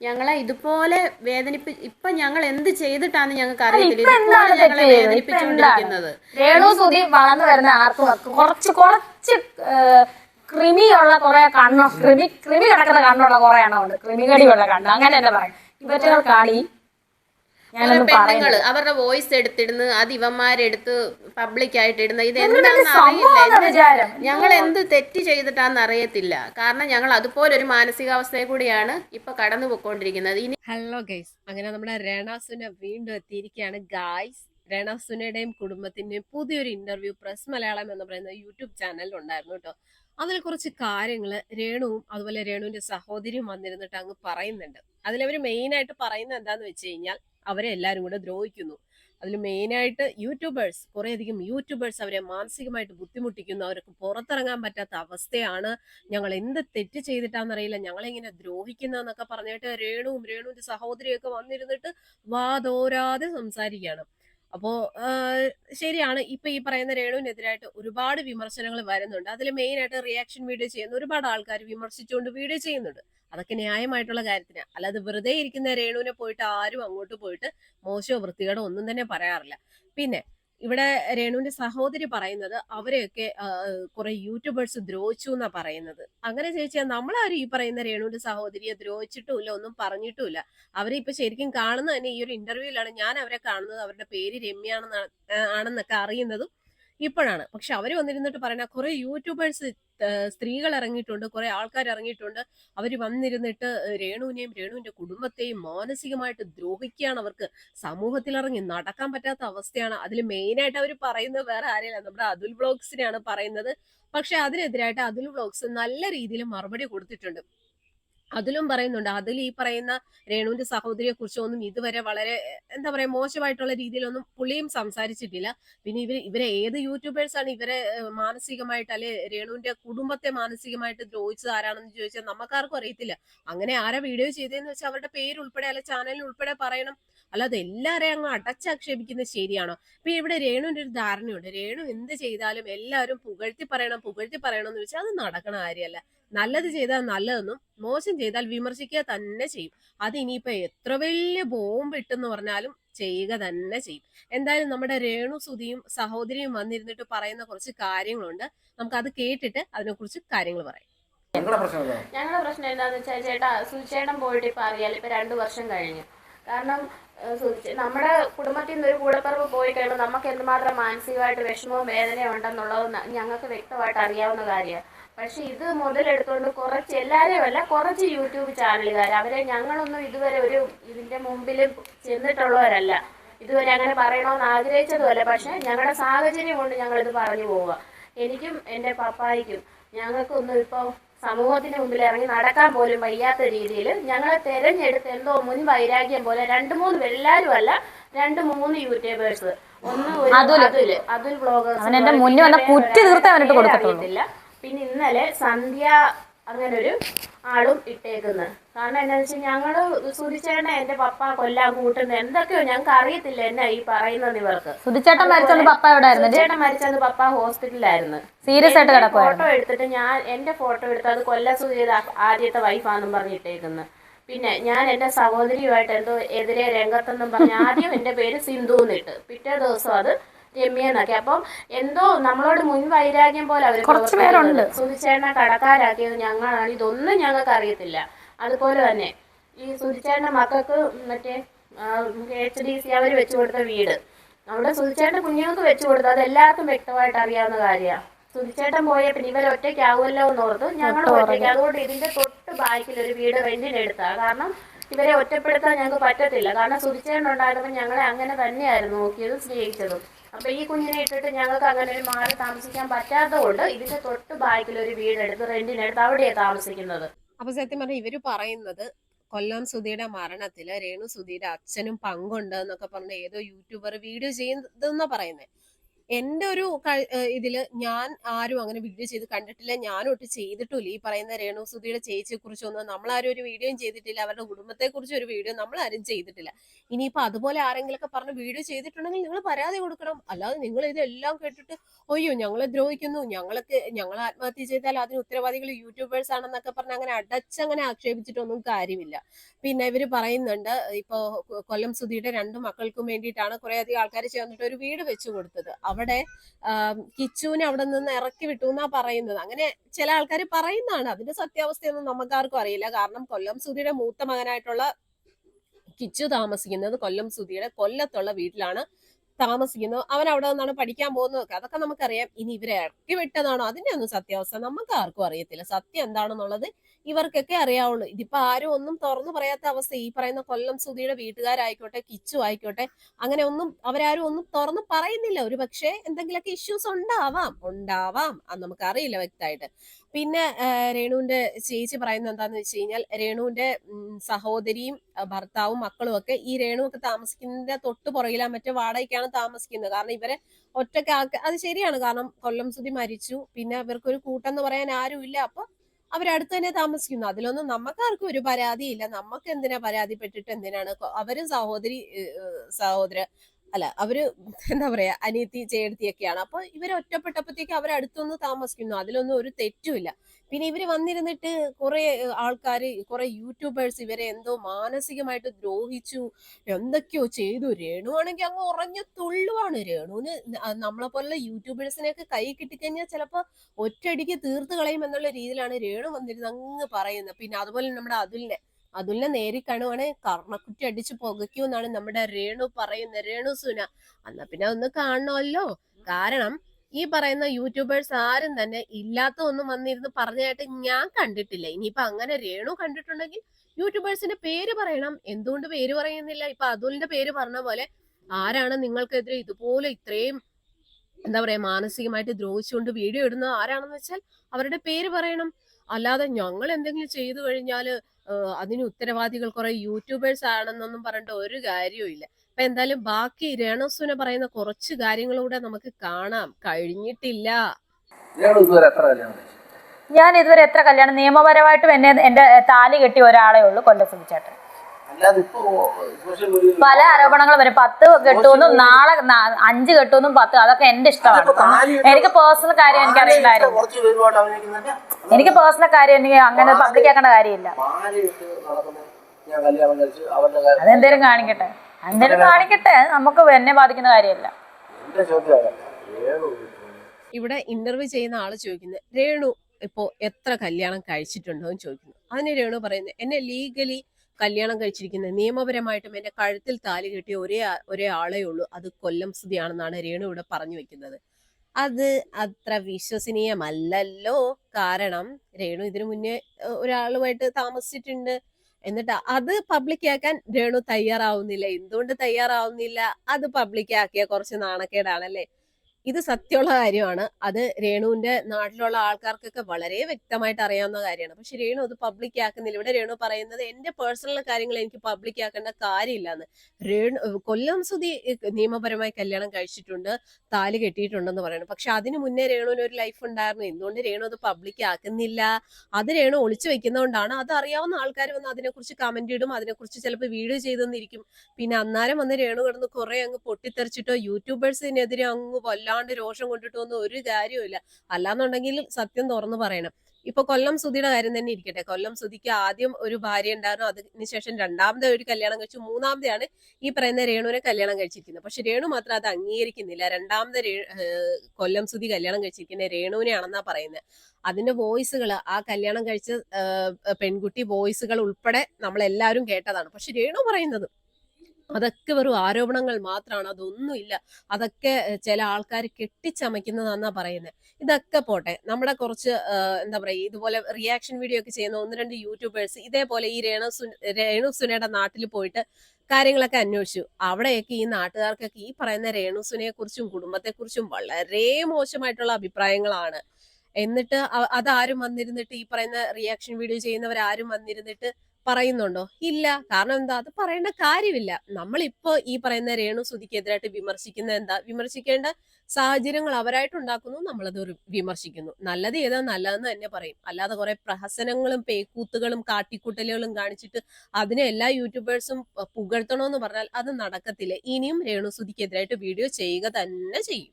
ഞങ്ങളെ ഇതുപോലെ വേദനിപ്പി ഇപ്പൊ ഞങ്ങൾ എന്ത് ചെയ്തിട്ടാണ് ഞങ്ങൾക്ക് അറിയത്തില്ല. ഇതുപോലെ ഞങ്ങളെ തെറ്റ്? ചെയ്തത്? വേദനിപ്പിച്ചുകൊണ്ടിരിക്കുന്നത്. രേണു സുധി വളർന്നു വരുന്ന ആർക്കും കുറച്ച് കുറച്ച് കൃമിയുള്ള കുറെ കണ്ണോ കൃമി കൃമി കിടക്കുന്ന കണ്ണുള്ള കുറെ എണ്ണം ഉണ്ട്. കൃമികടിയുള്ള കണ്ണ്. അങ്ങനെ തന്നെ പറയും. ഇവറ്റകൾക്കാണ് ഈ പെണ്ണുങ്ങൾ അവരുടെ വോയിസ് എടുത്തിടുന്ന് അത് ഇവന്മാരെടുത്ത് പബ്ലിക് ആയിട്ട് ഇടുന്ന ഇത് എന്ത് എന്താണെന്ന് അറിയില്ല. ഞങ്ങൾ എന്ത് തെറ്റ് ചെയ്തിട്ടാന്ന് അറിയത്തില്ല. കാരണം ഞങ്ങൾ അതുപോലെ ഒരു മാനസികാവസ്ഥയെ കൂടിയാണ് ഇപ്പൊ കടന്നു പോയിക്കൊണ്ടിരിക്കുന്നത് ഇനി ഹലോ ഗൈസ് അങ്ങനെ നമ്മുടെ രണാസുന വീണ്ടും എത്തിയിരിക്കുകയാണ്. ഗായ്സ് രണാസുനയുടെയും കുടുംബത്തിന്റെയും പുതിയൊരു ഇന്റർവ്യൂ പ്രസ് മലയാളം എന്ന് പറയുന്ന യൂട്യൂബ് ചാനലിൽ ഉണ്ടായിരുന്നു കേട്ടോ. അതിൽ കുറച്ച് കാര്യങ്ങൾ രേണുവും അതുപോലെ രേണുവിന്റെ സഹോദരിയും വന്നിരുന്നിട്ട് അങ്ങ് പറയുന്നുണ്ട്. അതിലവർ മെയിൻ ആയിട്ട് പറയുന്നത് എന്താന്ന് വെച്ച് കഴിഞ്ഞാൽ അവരെ എല്ലാവരും കൂടെ ദ്രോഹിക്കുന്നു. അതിൽ മെയിനായിട്ട് യൂട്യൂബേഴ്സ് കുറേയധികം യൂട്യൂബേഴ്സ് അവരെ മാനസികമായിട്ട് ബുദ്ധിമുട്ടിക്കുന്നു. അവർക്ക് പുറത്തിറങ്ങാൻ പറ്റാത്ത അവസ്ഥയാണ് ഞങ്ങൾ എന്ത് തെറ്റ് ചെയ്തിട്ടാണെന്നറിയില്ല ഞങ്ങളെങ്ങനെ ദ്രോഹിക്കുന്നതെന്നൊക്കെ പറഞ്ഞിട്ട് രേണുവും രേണുവിന്റെ സഹോദരിയൊക്കെ വന്നിരുന്നിട്ട് വാതോരാതെ സംസാരിക്കുകയാണ്. അപ്പോ ശരിയാണ്. ഇപ്പൊ ഈ പറയുന്ന രേണുവിനെതിരായിട്ട് ഒരുപാട് വിമർശനങ്ങൾ വരുന്നുണ്ട്. അതിൽ മെയിൻ ആയിട്ട് റിയാക്ഷൻ വീഡിയോ ചെയ്യുന്ന ഒരുപാട് ആൾക്കാർ വിമർശിച്ചുകൊണ്ട് വീഡിയോ ചെയ്യുന്നുണ്ട്. അതൊക്കെ ന്യായമായിട്ടുള്ള കാര്യത്തിന്. അല്ലാതെ വെറുതെ ഇരിക്കുന്ന രേണുവിനെ പോയിട്ട് ആരും അങ്ങോട്ട് പോയിട്ട് മോശമോ വൃത്തികേടോ ഒന്നും തന്നെ പറയാറില്ല. പിന്നെ ഇവിടെ രേണുവിന്റെ സഹോദരി പറയുന്നത് അവരെയൊക്കെ കുറെ യൂട്യൂബേഴ്സ് ദ്രോഹിച്ചു എന്നാ പറയുന്നത്. അങ്ങനെ ചോദിച്ചാൽ നമ്മളാരും ഈ പറയുന്ന രേണുവിന്റെ സഹോദരിയെ ദ്രോഹിച്ചിട്ടുമില്ല ഒന്നും പറഞ്ഞിട്ടുമില്ല. അവരെ ശരിക്കും കാണുന്നത് തന്നെ ഈ ഒരു ഇന്റർവ്യൂവിലാണ് ഞാൻ അവരെ കാണുന്നത്. അവരുടെ പേര് രമ്യ ആണെന്നാണ് ആണെന്നൊക്കെ അറിയുന്നതും ഇപ്പോഴാണ്. പക്ഷെ അവർ വന്നിരുന്നിട്ട് പറയുന്ന കുറെ യൂട്യൂബേഴ്സ് സ്ത്രീകൾ ഇറങ്ങിയിട്ടുണ്ട് കുറെ ആൾക്കാർ ഇറങ്ങിയിട്ടുണ്ട്. അവർ വന്നിരുന്നിട്ട് രേണുവിനെയും രേണുവിന്റെ കുടുംബത്തെയും മാനസികമായിട്ട് ദ്രോഹിക്കുകയാണ് അവർക്ക്. സമൂഹത്തിൽ ഇറങ്ങി നടക്കാൻ പറ്റാത്ത അവസ്ഥയാണ്. അതിൽ മെയിനായിട്ട് അവർ പറയുന്നത് വേറെ ആരെയല്ല നമ്മുടെ അതുൽ ബ്ലോഗ്സിനെയാണ് പറയുന്നത്. പക്ഷെ അതിനെതിരായിട്ട് അതുൽ ബ്ലോഗ്സ് നല്ല രീതിയിൽ മറുപടി കൊടുത്തിട്ടുണ്ട്. അതിലും പറയുന്നുണ്ട്. അതിൽ ഈ പറയുന്ന രേണുവിന്റെ സഹോദരിയെ കുറിച്ചൊന്നും ഇതുവരെ വളരെ എന്താ പറയാ മോശമായിട്ടുള്ള രീതിയിലൊന്നും പുള്ളിയും സംസാരിച്ചിട്ടില്ല. പിന്നെ ഇവർ ഇവരെ ഏത് യൂട്യൂബേഴ്സാണ് ഇവരെ മാനസികമായിട്ട് അല്ലെ രേണുവിന്റെ കുടുംബത്തെ മാനസികമായിട്ട് ദ്രോഹിച്ചത് ആരാണെന്ന് ചോദിച്ചാൽ നമുക്കാർക്കും അറിയത്തില്ല. അങ്ങനെ ആരാ വീഡിയോ ചെയ്തതെന്ന് വെച്ചാൽ അവരുടെ പേര് ഉൾപ്പെടെ അല്ലെ ചാനലിൽ ഉൾപ്പെടെ പറയണം. അല്ലാതെ എല്ലാവരെയും അങ്ങ് അടച്ചാക്ഷേപിക്കുന്നത് ശരിയാണോ? ഇപ്പൊ ഇവിടെ രേണുവിന്റെ ഒരു ധാരണയുണ്ട്. രേണു എന്ത് ചെയ്താലും എല്ലാവരും പുകഴ്ത്തി പറയണം പുകഴ്ത്തി പറയണം എന്ന് വെച്ചാൽ അത് നടക്കണ കാര്യമല്ല. നല്ലത് ചെയ്താൽ നല്ലതെന്നും മോശം ചെയ്താൽ വിമർശിക്കുക തന്നെ ചെയ്യും. അത് ഇനിയിപ്പോ എത്ര വലിയ ബോംബ് ഇട്ടെന്ന് പറഞ്ഞാലും ചെയ്യുക തന്നെ ചെയ്യും. എന്തായാലും നമ്മുടെ രേണു സുധിയും സഹോദരിയും വന്നിരുന്നിട്ട് പറയുന്ന കുറച്ച് കാര്യങ്ങളുണ്ട്. നമുക്ക് അത് കേട്ടിട്ട് അതിനെക്കുറിച്ച് കാര്യങ്ങൾ പറയാം. നിങ്ങളുടെ പ്രശ്നം എന്താ? ഞങ്ങളുടെ പ്രശ്നം എന്താണെന്ന് വെച്ചാൽ ചേട്ടാ സുചേട്ടൻ പോയിട്ട് ഇപ്പൊ അറിയാലോ ഇപ്പൊ രണ്ടു വർഷം കഴിഞ്ഞു. കാരണം നമ്മുടെ കുടുംബത്തിൽ നിന്ന് ഒരു കൂടപ്പറവ് പോയി കഴിയുമ്പോൾ നമുക്ക് എന്തുമാത്രം മാനസികമായിട്ട് വിഷമവും വേദനയും ഉണ്ടെന്നുള്ളത് ഞങ്ങൾക്ക് വ്യക്തമായിട്ട് അറിയാവുന്ന കാര്യമാണ്. പക്ഷെ ഇത് മുതലെടുത്തുകൊണ്ട് കുറച്ച് എല്ലാവരെയും അല്ല കുറച്ച് യൂട്യൂബ് ചാനലുകാർ അവരെ ഞങ്ങളൊന്നും ഇതുവരെ ഒരു ഇതിന്റെ മുമ്പിൽ ചെന്നിട്ടുള്ളവരല്ല. ഇതുവരെ അങ്ങനെ പറയണമെന്ന് ആഗ്രഹിച്ചതുമല്ല പക്ഷെ ഞങ്ങളുടെ സാഹചര്യം കൊണ്ട് ഇത് പറഞ്ഞു പോവുക. എനിക്കും എന്റെ പപ്പായിക്കും ഞങ്ങൾക്കൊന്നും ഇപ്പോൾ സമൂഹത്തിന് മുമ്പിൽ ഇറങ്ങി നടക്കാൻ പോലും വയ്യാത്ത രീതിയിൽ ഞങ്ങളെ തെരഞ്ഞെടുത്ത് എന്തോ മുൻ വൈരാഗ്യം പോലെ രണ്ട് മൂന്ന് എല്ലാവരും അല്ല രണ്ട് മൂന്ന് യൂട്യൂബേഴ്സ്. ഒന്ന് അതുൽ മുന്നിൽ വന്ന കുറ്റി തീർത്തേ അവനിട്ട്. പിന്നെ ഇന്നലെ സന്ധ്യ അങ്ങനെ ഒരു ആളും ഇട്ടേക്കുന്നത് കാരണം എന്താണെന്ന് വെച്ചാൽ ഞങ്ങൾ സുധിച്ചേട്ടൻ എന്റെ പപ്പ കൊല്ലാൻ കൂട്ടുന്ന. എന്തൊക്കെയോ ഞങ്ങൾക്ക് അറിയത്തില്ല എന്നാ ഈ പറയുന്നത് ഇവർക്ക്. സുധിച്ചേട്ടൻ മരിച്ചത് പപ്പ എവിടെ ആയിരുന്നു സുധിച്ചേട്ടൻ മരിച്ചത് പപ്പ ഹോസ്പിറ്റലിലായിരുന്നു. സീരിയസ് ആയിട്ട് ഫോട്ടോ എടുത്തിട്ട് ഞാൻ എന്റെ ഫോട്ടോ എടുത്ത് അത് കൊല്ല സുധിയത് ആദ്യത്തെ വൈഫാന്നും പറഞ്ഞിട്ടേക്കുന്നത് പിന്നെ ഞാൻ എന്റെ സഹോദരിയുമായിട്ട് എന്തോ എതിരെ രംഗത്തെന്നും പറഞ്ഞ് ആദ്യം എന്റെ പേര് സിന്ധു എന്നിട്ട് പിറ്റേ ദിവസം അത് രമ്യ അപ്പൊ എന്തോ നമ്മളോട് മുൻ വൈരാഗ്യം പോലെ അവർ കുറച്ച് പേരുണ്ട്. സുധിച്ചേട്ടനെ കടക്കാരാക്കിയത് ഞങ്ങളാണ്. ഇതൊന്നും ഞങ്ങൾക്ക് അറിയത്തില്ല. അതുപോലെ തന്നെ ഈ സുധിച്ചേട്ടന്റെ മക്കൾക്ക് മറ്റേ എച്ച് ഡി സി അവർ വെച്ചു കൊടുത്ത വീട്. നമ്മുടെ സുധിച്ചേട്ടൻ കുഞ്ഞുങ്ങൾക്ക് വെച്ചു കൊടുത്തു അത് എല്ലാവർക്കും വ്യക്തമായിട്ട് അറിയാവുന്ന കാര്യമാണ്. സുധിച്ചേട്ടൻ പോയ പിന്നെ ഇവർ ഒറ്റയ്ക്കാവുമല്ലോ എന്ന് ഓർത്ത് ഞങ്ങൾ ഒറ്റയ്ക്ക്. അതുകൊണ്ട് ഇതിന്റെ തൊട്ട് ബാക്കിൽ ഒരു വീട് റെന്റിന് എടുത്താ കാരണം ഇവരെ ഒറ്റപ്പെടുത്താൻ ഞങ്ങൾക്ക് പറ്റത്തില്ല. കാരണം സുധിച്ചേട്ടൻ ഉണ്ടായിരുന്നപ്പോൾ ഞങ്ങളെ അങ്ങനെ തന്നെയായിരുന്നു നോക്കിയതും സ്നേഹിച്ചതും. അപ്പൊ ഈ കുഞ്ഞിനെ ഇട്ടിട്ട് ഞങ്ങൾക്ക് അങ്ങനെ ഒരു മാറി താമസിക്കാൻ പറ്റാത്തതുകൊണ്ട് ഇതിന്റെ തൊട്ട് ബാക്കിൽ ഒരു വീടെടുത്ത് റെന്റിനെടുത്ത് അവിടെയാണ് താമസിക്കുന്നത്. അപ്പൊ സത്യം പറഞ്ഞാൽ ഇവർ പറയുന്നത് കൊല്ലം സുധിയുടെ മരണത്തിൽ രേണു സുധിയുടെ അച്ഛനും പങ്കുണ്ട് എന്നൊക്കെ പറഞ്ഞ ഏതോ യൂട്യൂബർ വീഡിയോ ചെയ്യുന്നതെന്നാ പറയുന്നത് എന്റെ ഒരു ഇതിൽ ഞാൻ ആരും അങ്ങനെ വീഡിയോ ചെയ്ത് കണ്ടിട്ടില്ല. ഞാനും ഒട്ട് ചെയ്തിട്ടില്ല ഈ പറയുന്ന രേണു സുധിയുടെ ചേച്ചിയെ കുറിച്ചൊന്നും നമ്മളാരും ഒരു വീഡിയോയും ചെയ്തിട്ടില്ല. അവരുടെ കുടുംബത്തെ കുറിച്ച് ഒരു വീഡിയോ നമ്മൾ ആരും ചെയ്തിട്ടില്ല. ഇനിയിപ്പോ അതുപോലെ ആരെങ്കിലും ഒക്കെ പറഞ്ഞ് വീഡിയോ ചെയ്തിട്ടുണ്ടെങ്കിൽ നിങ്ങൾ പരാതി കൊടുക്കണം. അല്ലാതെ നിങ്ങൾ ഇതെല്ലാം കേട്ടിട്ട് അയ്യോ ഞങ്ങളെ ദ്രോഹിക്കുന്നു. ഞങ്ങൾക്ക് ഞങ്ങൾ ആത്മഹത്യ ചെയ്താൽ അതിന് ഉത്തരവാദികൾ യൂട്യൂബേഴ്സ് ആണെന്നൊക്കെ പറഞ്ഞ് അങ്ങനെ അടച്ചങ്ങനെ ആക്ഷേപിച്ചിട്ടൊന്നും കാര്യമില്ല. പിന്നെ ഇവർ പറയുന്നുണ്ട് ഇപ്പോ കൊല്ലം സുധിയുടെ രണ്ട് മക്കൾക്കും വേണ്ടിയിട്ടാണ് കുറെ അധികം ആൾക്കാർ ചേർന്നിട്ട് ഒരു വീട് വെച്ചു കൊടുത്തത്. അവിടെ കിച്ചുവിനെ അവിടെ നിന്ന് ഇറക്കി വിട്ടു എന്നാ പറയുന്നത്. അങ്ങനെ ചില ആൾക്കാർ പറയുന്നതാണ്. അതിന്റെ സത്യാവസ്ഥയൊന്നും നമുക്കാർക്കും അറിയില്ല. കാരണം കൊല്ലം സുധിയുടെ മൂത്ത മകനായിട്ടുള്ള കിച്ചു താമസിക്കുന്നത് കൊല്ലം സുധിയുടെ കൊല്ലത്തുള്ള വീട്ടിലാണ് താമസിക്കുന്നു അവൻ അവിടെ നിന്നാണ് പഠിക്കാൻ പോകുന്നതൊക്കെ. അതൊക്കെ നമുക്കറിയാം. ഇനി ഇവരെ ഇറക്കി വിട്ടതാണോ? അതിന്റെ ഒന്നും സത്യാവസ്ഥ നമുക്ക് ആർക്കും അറിയത്തില്ല. സത്യം എന്താണെന്നുള്ളത് ഇവർക്കൊക്കെ അറിയാവുള്ളൂ. ഇതിപ്പോ ആരും ഒന്നും തുറന്നു പറയാത്ത അവസ്ഥ. ഈ പറയുന്ന കൊല്ലം സുധിയുടെ വീട്ടുകാരായിക്കോട്ടെ കിച്ചു ആയിക്കോട്ടെ അങ്ങനെ ഒന്നും അവരാരും ഒന്നും തുറന്നു പറയുന്നില്ല. ഒരു പക്ഷേ എന്തെങ്കിലുമൊക്കെ ഇഷ്യൂസ് ഉണ്ടാവാം. ഉണ്ടാവാം. അത് നമുക്കറിയില്ല വ്യക്തമായിട്ട്. പിന്നെ രേണുവിന്റെ ചേച്ചി പറയുന്നത് എന്താന്ന് വെച്ച് കഴിഞ്ഞാൽ രേണുവിന്റെ സഹോദരിയും ഭർത്താവും മക്കളും ഒക്കെ ഈ രേണു ഒക്കെ താമസിക്കുന്നതിന്റെ തൊട്ട് പുറകിലാ മറ്റേ വാടകയ്ക്കാണ് താമസിക്കുന്നത്. കാരണം ഇവരെ ഒറ്റക്കാക്ക അത് ശരിയാണ്. കാരണം കൊല്ലം സുധി മരിച്ചു. പിന്നെ ഇവർക്കൊരു കൂട്ടം എന്ന് പറയാൻ ആരും ഇല്ല അപ്പൊ അവരടുത്ത് തന്നെ താമസിക്കുന്നു. അതിലൊന്നും നമുക്കാർക്കും ഒരു പരാതിയില്ല. നമുക്ക് എന്തിനാ പരാതിപ്പെട്ടിട്ട് എന്തിനാണ്? അവരും സഹോദരി സഹോദര അല്ല അവർ എന്താ പറയാ അനിയത്തി ചേർത്തിയൊക്കെയാണ് അപ്പൊ ഇവർ ഒറ്റപ്പെട്ടപ്പോഴത്തേക്ക് അവരടുത്തൊന്ന് താമസിക്കുന്നു. അതിലൊന്നും ഒരു തെറ്റുമില്ല. പിന്നെ ഇവർ വന്നിരുന്നിട്ട് കുറെ ആൾക്കാർ കുറെ യൂട്യൂബേഴ്സ് ഇവരെ എന്തോ മാനസികമായിട്ട് ദ്രോഹിച്ചു. എന്തൊക്കെയോ ചെയ്തു. രേണു ആണെങ്കിൽ അങ്ങ് ഉറഞ്ഞു തുള്ളുവാണ്. രേണുവിന് നമ്മളെ പോലുള്ള യൂട്യൂബേഴ്സിനെയൊക്കെ കൈ കിട്ടിക്കഴിഞ്ഞാൽ ചിലപ്പോ ഒറ്റയടിക്ക് തീർത്ത് കളയും എന്നുള്ള രീതിയിലാണ് രേണു വന്നിരുന്നത്. അങ്ങ് പറയുന്നത്. പിന്നെ അതുപോലെ നമ്മുടെ അതുലിനെ. അതുലിനെ നേരി കാണുവാണെ കർണക്കുറ്റി അടിച്ച് പുകയ്ക്കുമെന്നാണ് നമ്മുടെ രേണു പറയുന്നത് രേണു സുന എന്നാ പിന്നെ ഒന്ന് കാണണമല്ലോ കാരണം ഈ പറയുന്ന യൂട്യൂബേഴ്സ് ആരും തന്നെ ഇല്ലാത്ത ഒന്നും വന്നിരുന്ന് പറഞ്ഞതായിട്ട് ഞാൻ കണ്ടിട്ടില്ല. ഇനിയിപ്പൊ അങ്ങനെ രേണു കണ്ടിട്ടുണ്ടെങ്കിൽ യൂട്യൂബേഴ്സിന്റെ പേര് പറയണം. എന്തുകൊണ്ട് പേര് പറയുന്നില്ല? ഇപ്പൊ അതുലിന്റെ പേര് പറഞ്ഞ പോലെ ആരാണ് നിങ്ങൾക്കെതിരെ ഇതുപോലെ ഇത്രയും എന്താ പറയാ മാനസികമായിട്ട് ദ്രോഹിച്ചുകൊണ്ട് വീഡിയോ ഇടുന്ന ആരാണെന്ന് വെച്ചാൽ അവരുടെ പേര് പറയണം. അല്ലാതെ ഞങ്ങൾ എന്തെങ്കിലും ചെയ്തു കഴിഞ്ഞാൽ അതിന് ഉത്തരവാദികൾ കുറെ യൂട്യൂബേഴ്സ് ആണെന്നൊന്നും പറഞ്ഞിട്ട് ഒരു കാര്യവും ഇല്ല. അപ്പൊ എന്തായാലും ബാക്കി രേണസുന പറയുന്ന കുറച്ച് കാര്യങ്ങളൂടെ നമുക്ക് കാണാം. കഴിഞ്ഞിട്ടില്ല. ഇയാൾ ഇതുവരെ എത്ര കല്യാണം ഞാൻ ഇതുവരെ എത്ര കല്യാണം നിയമപരമായിട്ടും എന്നെ എന്റെ താലി കെട്ടി ഒരാളെ ഉള്ളൂ കൊല്ലം പല ആരോപണങ്ങൾ വരും. പത്ത് കെട്ടുമെന്നും നാളെ അഞ്ച് കെട്ടുമെന്നും പത്ത് അതൊക്കെ എന്റെ ഇഷ്ടമാണ്. എനിക്ക് പേഴ്സണൽ കാര്യം എനിക്ക് അറിയില്ലായിരുന്നു. എനിക്ക് പേഴ്സണൽ കാര്യം എനിക്ക് അങ്ങനെ പബ്ലിക് ആക്കേണ്ട കാര്യമില്ല. മാലയിട്ട് നടക്കുന്ന ഞാൻ കല്യാണം കഴിച്ചു അവരുടെ കാര്യം അതെന്തേലും കാണിക്കട്ടെ? എന്തേലും കാണിക്കട്ടെ? നമുക്ക് എന്നെ ബാധിക്കുന്ന കാര്യമല്ല. ഇവിടെ ഇന്റർവ്യൂ ചെയ്യുന്ന ആൾ ചോദിക്കുന്നത് രേണു ഇപ്പോ എത്ര കല്യാണം കഴിച്ചിട്ടുണ്ടോ എന്ന് ചോദിക്കുന്നു. അതിന് രേണു പറയുന്നത് എന്നെ ലീഗലി കല്യാണം കഴിച്ചിരിക്കുന്നത്. നിയമപരമായിട്ടും എന്റെ കഴുത്തിൽ താലി കെട്ടിയ ഒരേ ഒരേ ആളേ ഉള്ളൂ. അത് കൊല്ലം സ്തുതിയാണെന്നാണ് രേണു ഇവിടെ പറഞ്ഞു വെക്കുന്നത്. അത് അത്ര വിശ്വസനീയമല്ലല്ലോ. കാരണം രേണു ഇതിനു മുന്നേ ഒരാളുമായിട്ട് താമസിച്ചിട്ടുണ്ട്. എന്നിട്ട് അത് പബ്ലിക്കാക്കാൻ രേണു തയ്യാറാവുന്നില്ല. എന്തുകൊണ്ട് തയ്യാറാവുന്നില്ല? അത് പബ്ലിക്കാക്കിയ കുറച്ച് നാണക്കേടാണല്ലേ? ഇത് സത്യമുള്ള കാര്യമാണ്. അത് രേണുവിന്റെ നാട്ടിലുള്ള ആൾക്കാർക്കൊക്കെ വളരെ വ്യക്തമായിട്ട് അറിയാവുന്ന കാര്യമാണ്. പക്ഷെ രേണു അത് പബ്ലിക് ആക്കുന്നില്ല. ഇവിടെ രേണു പറയുന്നത് എന്റെ പേഴ്സണൽ കാര്യങ്ങൾ എനിക്ക് പബ്ലിക് ആക്കേണ്ട കാര്യമില്ലെന്ന്. രേണു കൊല്ലം സുതി നിയമപരമായി കല്യാണം കഴിച്ചിട്ടുണ്ട്. താലി കെട്ടിയിട്ടുണ്ടെന്ന് പറയുന്നു. പക്ഷെ അതിനു മുന്നേ രേണുവിന് ഒരു ലൈഫ് ഉണ്ടായിരുന്നു. എന്തുകൊണ്ട് രേണു അത് പബ്ലിക് ആക്കുന്നില്ല? അത് രേണു ഒളിച്ചു വെക്കുന്നതുകൊണ്ടാണ് അത് അറിയാവുന്ന ആൾക്കാർ വന്ന് അതിനെക്കുറിച്ച് കമന്റ് ഇടും. അതിനെക്കുറിച്ച് ചിലപ്പോൾ വീഡിയോ ചെയ്തെന്നിരിക്കും. പിന്നെ അന്നാരം വന്ന് രേണു കിടന്ന് കുറെ അങ്ങ് പൊട്ടിത്തെറിച്ചിട്ടോ യൂട്യൂബേഴ്സിനെതിരെ അങ്ങ് വല്ലാണ്ട് രോഷം കൊണ്ടിട്ട് ഒന്നും ഒരു കാര്യമില്ല അല്ലാന്നുണ്ടെങ്കിൽ സത്യം തുറന്നു പറയണം. ഇപ്പൊ കൊല്ലം സുധിയുടെ കാര്യം തന്നെ ഇരിക്കട്ടെ. കൊല്ലം സുധിക്ക് ആദ്യം ഒരു ഭാര്യ ഉണ്ടായിരുന്നു. അതിനുശേഷം രണ്ടാമത്തെ ഒരു കല്യാണം കഴിച്ചു. മൂന്നാമത്തെയാണ് ഈ പറയുന്ന രേണുവിനെ കല്യാണം കഴിച്ചിരിക്കുന്നത്. പക്ഷെ രേണു മാത്രം അത് അംഗീകരിക്കുന്നില്ല. രണ്ടാമത്തെ കൊല്ലം സുധി കല്യാണം കഴിച്ചിരിക്കുന്ന രേണുവിനെയാണെന്നാ പറയുന്നത് അതിന്റെ വോയിസുകൾ ആ കല്യാണം കഴിച്ച പെൺകുട്ടി വോയിസുകൾ ഉൾപ്പെടെ നമ്മളെല്ലാവരും കേട്ടതാണ്. പക്ഷെ രേണു പറയുന്നത് അതൊക്കെ വെറും ആരോപണങ്ങൾ മാത്രമാണ് അതൊന്നുമില്ല അതൊക്കെ ചില ആൾക്കാർ കെട്ടിച്ചമയ്ക്കുന്നതാന്നാ പറയുന്നത് ഇതൊക്കെ പോട്ടെ. നമ്മുടെ കുറച്ച് എന്താ പറയുക ഇതുപോലെ റിയാക്ഷൻ വീഡിയോ ഒക്കെ ചെയ്യുന്ന ഒന്ന് രണ്ട് യൂട്യൂബേഴ്സ് ഇതേപോലെ ഈ രേണു സു രേണു സുനയുടെ നാട്ടിൽ പോയിട്ട് കാര്യങ്ങളൊക്കെ അന്വേഷിച്ചു. അവിടെയൊക്കെ ഈ നാട്ടുകാർക്കൊക്കെ ഈ പറയുന്ന രേണു സുനയെ കുറിച്ചും കുടുംബത്തെ കുറിച്ചും വളരെ മോശമായിട്ടുള്ള അഭിപ്രായങ്ങളാണ്. എന്നിട്ട് അതാരും വന്നിരുന്നിട്ട് ഈ പറയുന്ന റിയാക്ഷൻ വീഡിയോ ചെയ്യുന്നവരാരും വന്നിരുന്നിട്ട് പറയുന്നുണ്ടോ? ഇല്ല. കാരണം എന്താ? അത് പറയേണ്ട കാര്യമില്ല. നമ്മളിപ്പോ ഈ പറയുന്ന രേണു സുധിക്കെതിരായിട്ട് വിമർശിക്കുന്ന എന്താ? വിമർശിക്കേണ്ട സാഹചര്യങ്ങൾ അവരായിട്ട് ഉണ്ടാക്കുന്നു നമ്മളത് വിമർശിക്കുന്നു. നല്ലത് ഏതാ? നല്ലതെന്ന് തന്നെ പറയും. അല്ലാതെ കുറെ പ്രഹസനങ്ങളും പേക്കൂത്തുകളും കാട്ടിക്കൂട്ടലുകളും കാണിച്ചിട്ട് അതിനെ എല്ലാ യൂട്യൂബേഴ്സും പുകഴ്ത്തണമെന്ന് പറഞ്ഞാൽ അത് നടക്കത്തില്ല. ഇനിയും രേണു സുധിക്കെതിരായിട്ട് വീഡിയോ ചെയ്യുക തന്നെ ചെയ്യും.